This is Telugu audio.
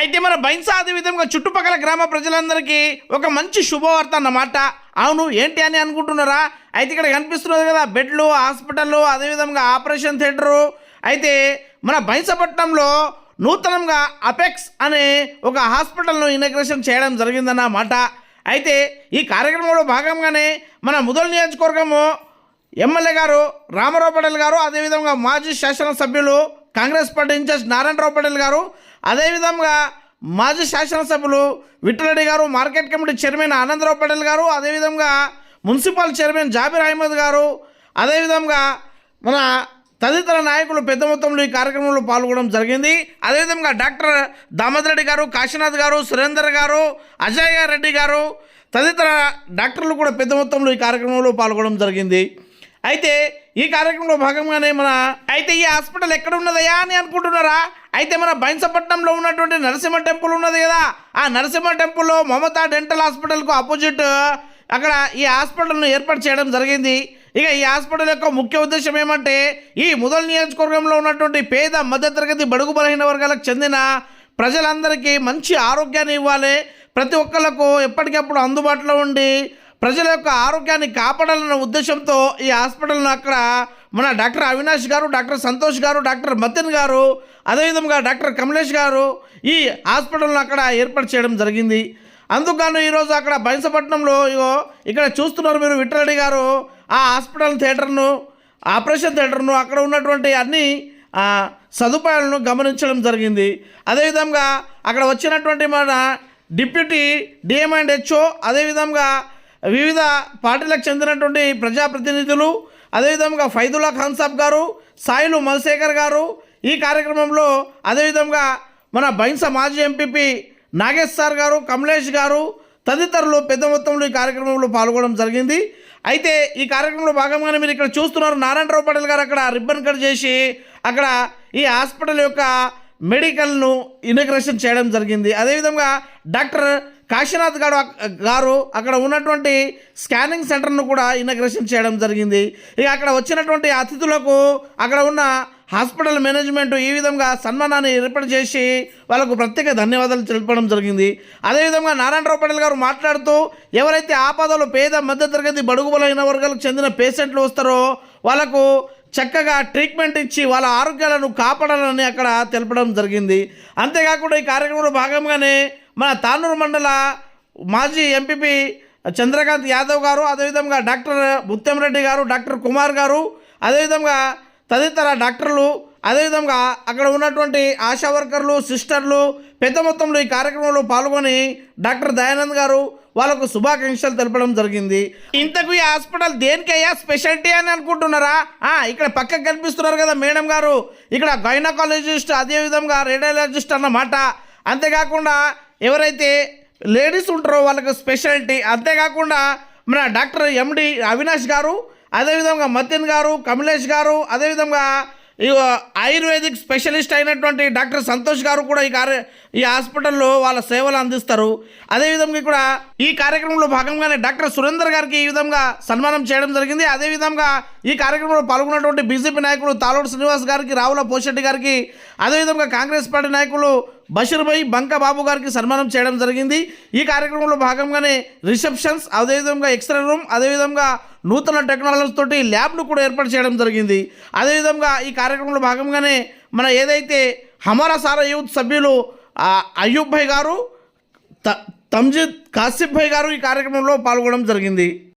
అయితే మన బైన్సా అదే విధంగా చుట్టుపక్కల గ్రామ ప్రజలందరికీ ఒక మంచి శుభవార్త అన్నమాట. అవును ఏంటి అని అనుకుంటున్నారా? అయితే ఇక్కడ కనిపిస్తున్నది కదా బెడ్లు హాస్పిటళ్ళు అదేవిధంగా ఆపరేషన్ థియేటరు. అయితే మన బైన్సపట్నంలో నూతనంగా అపెక్స్ అనే ఒక హాస్పిటల్ను ఇనాగ్రేషన్ చేయడం జరిగిందన్నమాట. అయితే ఈ కార్యక్రమంలో భాగంగానే మన ముదల్ నియోజకవర్గము ఎమ్మెల్యే గారు రామారావు పటేల్ గారు అదేవిధంగా మాజీ శాసనసభ్యులు కాంగ్రెస్ పార్టీ ఇన్ఛార్జ్ నారాయణరావు పటేల్ గారు అదేవిధంగా మాజీ శాసనసభ్యులు విఠలరెడ్డి గారు market committee chairman Anandarao Patel గారు అదేవిధంగా మున్సిపల్ చైర్మన్ జాబిర్ అహ్మద్ గారు అదేవిధంగా మన తదితర నాయకులు పెద్ద మొత్తంలో ఈ కార్యక్రమంలో పాల్గొనడం జరిగింది. అదేవిధంగా డాక్టర్ దామోదర్ రెడ్డి గారు కాశీనాథ్ గారు సురేందర్ గారు అజయ్ రెడ్డి గారు తదితర డాక్టర్లు కూడా పెద్ద మొత్తంలో ఈ కార్యక్రమంలో పాల్గొనడం జరిగింది. అయితే ఈ కార్యక్రమంలో భాగంగానే మన అయితే ఈ హాస్పిటల్ ఎక్కడ ఉన్నదయ్యా అని అనుకుంటున్నారా? అయితే మన బైన్సపట్నంలో ఉన్నటువంటి నరసింహ టెంపుల్ ఉన్నది కదా. ఆ నరసింహ టెంపుల్లో మమతా డెంటల్ హాస్పిటల్కు ఆపోజిట్ అక్కడ ఈ హాస్పిటల్ను ఏర్పాటు చేయడం జరిగింది. ఇక ఈ హాస్పిటల్ యొక్క ముఖ్య ఉద్దేశం ఏమంటే ఈ ముదల్ నియోజకవర్గంలో ఉన్నటువంటి పేద మధ్యతరగతి బడుగు బలహీన వర్గాలకు చెందిన ప్రజలందరికీ మంచి ఆరోగ్యాన్ని ఇవ్వాలి. ప్రతి ఒక్కళ్ళకు ఎప్పటికప్పుడు అందుబాటులో ఉండి ప్రజల యొక్క ఆరోగ్యాన్ని కాపాడాలన్న ఉద్దేశంతో ఈ హాస్పిటల్ను అక్కడ మన డాక్టర్ అవినాష్ గారు డాక్టర్ సంతోష్ గారు డాక్టర్ మతిన్ గారు అదేవిధంగా డాక్టర్ కమలేష్ గారు ఈ హాస్పిటల్ను అక్కడ ఏర్పాటు చేయడం జరిగింది. అందుకని ఈరోజు అక్కడ బైన్సపట్నంలో ఇగో ఇక్కడ చూస్తున్నారు మీరు విఠలరెడ్డి గారు ఆ హాస్పిటల్ థియేటర్ను ఆపరేషన్ థియేటర్ను అక్కడ ఉన్నటువంటి అన్ని ఆ, సదుపాయాలను గమనించడం జరిగింది. అదేవిధంగా అక్కడ వచ్చినటువంటి మన డిప్యూటీ డిఎం అండ్ హెచ్ఓ అదేవిధంగా వివిధ పార్టీలకు చెందినటువంటి ప్రజాప్రతినిధులు అదేవిధంగా ఫైదుల్లా ఖాన్సాబ్ గారు సాయిలు మల్శేఖర్ గారు ఈ కార్యక్రమంలో అదేవిధంగా మన బైన్స మాజీ ఎంపీపీ నాగేష్ సార్ గారు కమలేష్ గారు తదితరులు పెద్ద మొత్తంలో ఈ కార్యక్రమంలో పాల్గొనడం జరిగింది. అయితే ఈ కార్యక్రమంలో భాగంగానే మీరు ఇక్కడ చూస్తున్నారు నారాయణరావు పటేల్ గారు అక్కడ రిబ్బన్ కట్ చేసి అక్కడ ఈ హాస్పిటల్ యొక్క మెడికల్ను ఇనాగ్రేషన్ చేయడం జరిగింది. అదేవిధంగా డాక్టర్ కాశీనాథ్ గారు గారు అక్కడ ఉన్నటువంటి స్కానింగ్ సెంటర్ను కూడా ఇనాగ్రేషన్ చేయడం జరిగింది. ఇక అక్కడ వచ్చినటువంటి అతిథులకు అక్కడ ఉన్న హాస్పిటల్ మేనేజ్మెంట్ ఈ విధంగా సన్మానాన్ని ఏర్పాటు చేసి వాళ్ళకు ప్రత్యేక ధన్యవాదాలు తెలపడం జరిగింది. అదేవిధంగా నారాయణరావు పటేల్ గారు మాట్లాడుతూ ఎవరైతే ఆపదలు పేద మధ్యతరగతి బడుగు బలైన వర్గాలకు చెందిన పేషెంట్లు వస్తారో వాళ్ళకు చక్కగా ట్రీట్మెంట్ ఇచ్చి వాళ్ళ ఆరోగ్యాలను కాపాడాలని అక్కడ తెలపడం జరిగింది. అంతేకాకుండా ఈ కార్యక్రమంలో భాగంగానే మన తానూరు మండల మాజీ ఎంపీపీ చంద్రకాంత్ యాదవ్ గారు అదేవిధంగా డాక్టర్ ముత్యంరెడ్డి గారు డాక్టర్ కుమార్ గారు అదేవిధంగా తదితర డాక్టర్లు అదేవిధంగా అక్కడ ఉన్నటువంటి ఆశా వర్కర్లు సిస్టర్లు పెద్ద మొత్తంలో ఈ కార్యక్రమంలో పాల్గొని డాక్టర్ దయానంద్ గారు వాళ్ళకు శుభాకాంక్షలు తెలపడం జరిగింది. ఇంతకు ఈ హాస్పిటల్ దేనికయ్యా స్పెషాలిటీ అని అనుకుంటున్నారా? ఇక్కడ పక్కకు కనిపిస్తున్నారు కదా మేడం గారు. ఇక్కడ గైనకాలజిస్ట్ అదేవిధంగా రేడియాలజిస్ట్ అన్నమాట. అంతేకాకుండా ఎవరైతే లేడీస్ ఉంటారో వాళ్ళకి స్పెషాలిటీ అంతేకాకుండా మన డాక్టర్ ఎండి అవినాష్ గారు అదేవిధంగా మతిన్ గారు కమలేష్ గారు అదేవిధంగా ఆయుర్వేదిక్ స్పెషలిస్ట్ అయినటువంటి డాక్టర్ సంతోష్ గారు కూడా ఈ కార్య ఈ హాస్పిటల్లో వాళ్ళ సేవలు అందిస్తారు. అదేవిధంగా ఇక్కడ ఈ కార్యక్రమంలో భాగంగానే డాక్టర్ సురేందర్ గారికి ఈ విధంగా సన్మానం చేయడం జరిగింది. అదేవిధంగా ఈ కార్యక్రమంలో పాల్గొన్నటువంటి బీజేపీ నాయకులు తాలోడు శ్రీనివాస్ గారికి రావుల పోషెట్టి గారికి అదేవిధంగా కాంగ్రెస్ పార్టీ నాయకులు బషీర్భాయ్ బంక బాబు గారికి సన్మానం చేయడం జరిగింది. ఈ కార్యక్రమంలో భాగంగానే రిసెప్షన్స్ అదేవిధంగా ఎక్స్రే రూమ్ అదేవిధంగా నూతన టెక్నాలజీతోటి ల్యాబ్ను కూడా ఏర్పాటు చేయడం జరిగింది. అదేవిధంగా ఈ కార్యక్రమంలో భాగంగానే మన ఏదైతే హమారా సారా యూత్ సభ్యులు అయ్యూబ్ భాయ్ గారు త- తంజిద్ కాసిఫ్ భాయ్ గారు ఈ కార్యక్రమంలో పాల్గొనడం జరిగింది.